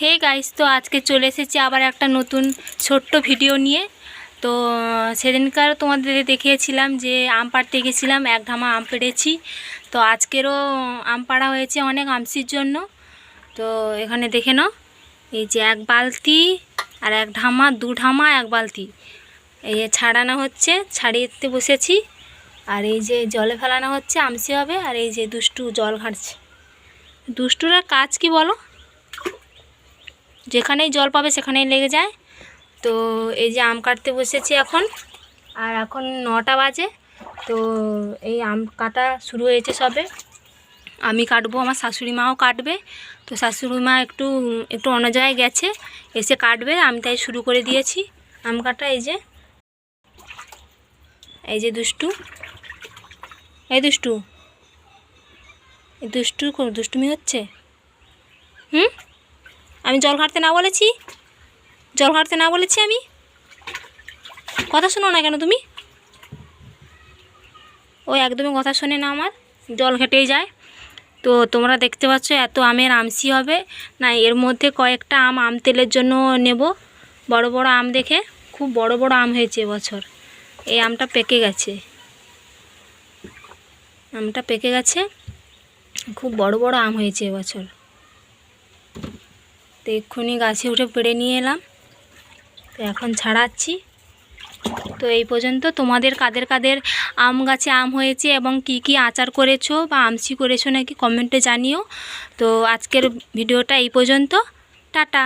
Hey guys তো আজকে চলে এসেছি আবার একটা নতুন ছোট্ট ভিডিও নিয়ে। তো, সেদিনকার তোমাদের দেখিয়েছিলাম যে আম পাড়তে গেছিলাম, এক ঢামা আম পেড়েছি। তো আজকেরও আম পাড়া হয়েছে অনেক আমসির জন্য। তো এখানে দেখে নাও, এই যে এক বালতি আর এক ধামা, দু ঢামা এক বালতি। এই যে ছাড়ানো হচ্ছে ছাড়িয়েতে বসেছি। আর এই যে জলে ফেলানো হচ্ছে, আমসি হবে। আর এই যে দুষ্টু জল ঘাঁটছে দুষ্টুরা কাজ কি বলো? যেখানেই জল পাবে সেখানেই লেগে যায়। তো এই যে আম কাটতে বসেছি এখন। আর এখন নটা বাজে। তো এই আম কাটা শুরু হয়েছে সবে। আমি কাটবো, আমার শাশুড়ি মাও কাটবে। তো শাশুড়ি মা একটু একটু অন্য জায়গায় গেছে। এসে কাটবে, আমি তাই শুরু করে দিয়েছি আম কাটা। এই যে এই যে দুষ্টু। এই দুষ্টু। এই দুষ্টু দুষ্টুমি হচ্ছে? হুম? আমি জল ঘাটতে না বলেছি? জল ঘাটতে না বলেছি আমি? কথা শোনো না কেন তুমি? ও একদমই কথা শোনে না আমার। জল ঘেটেই যায়। তো তোমরা দেখতে পাচ্ছ এত আমের আমসি হবে। না, এর মধ্যে কয়েকটা আম আম তেলের জন্য নেব। বড় বড় আম দেখে। খুব বড় বড় আম হয়েছে এবছর। এই আমটা পেকে গেছে। আমটা পেকে গেছে। খুব বড় বড় আম হয়েছে এবছর। তো এক্ষুনি গাছে উঠে পেড়ে নিয়ে এলাম। তো এখন ছাড়াচ্ছি। তো এই পর্যন্ত তোমাদের কাদের কাদের আম গাছে আম হয়েছে এবং কি কি আচার করেছ বা আমসি করেছ নাকি কমেন্টে জানিও। তো আজকের ভিডিওটা এই পর্যন্ত। টাটা।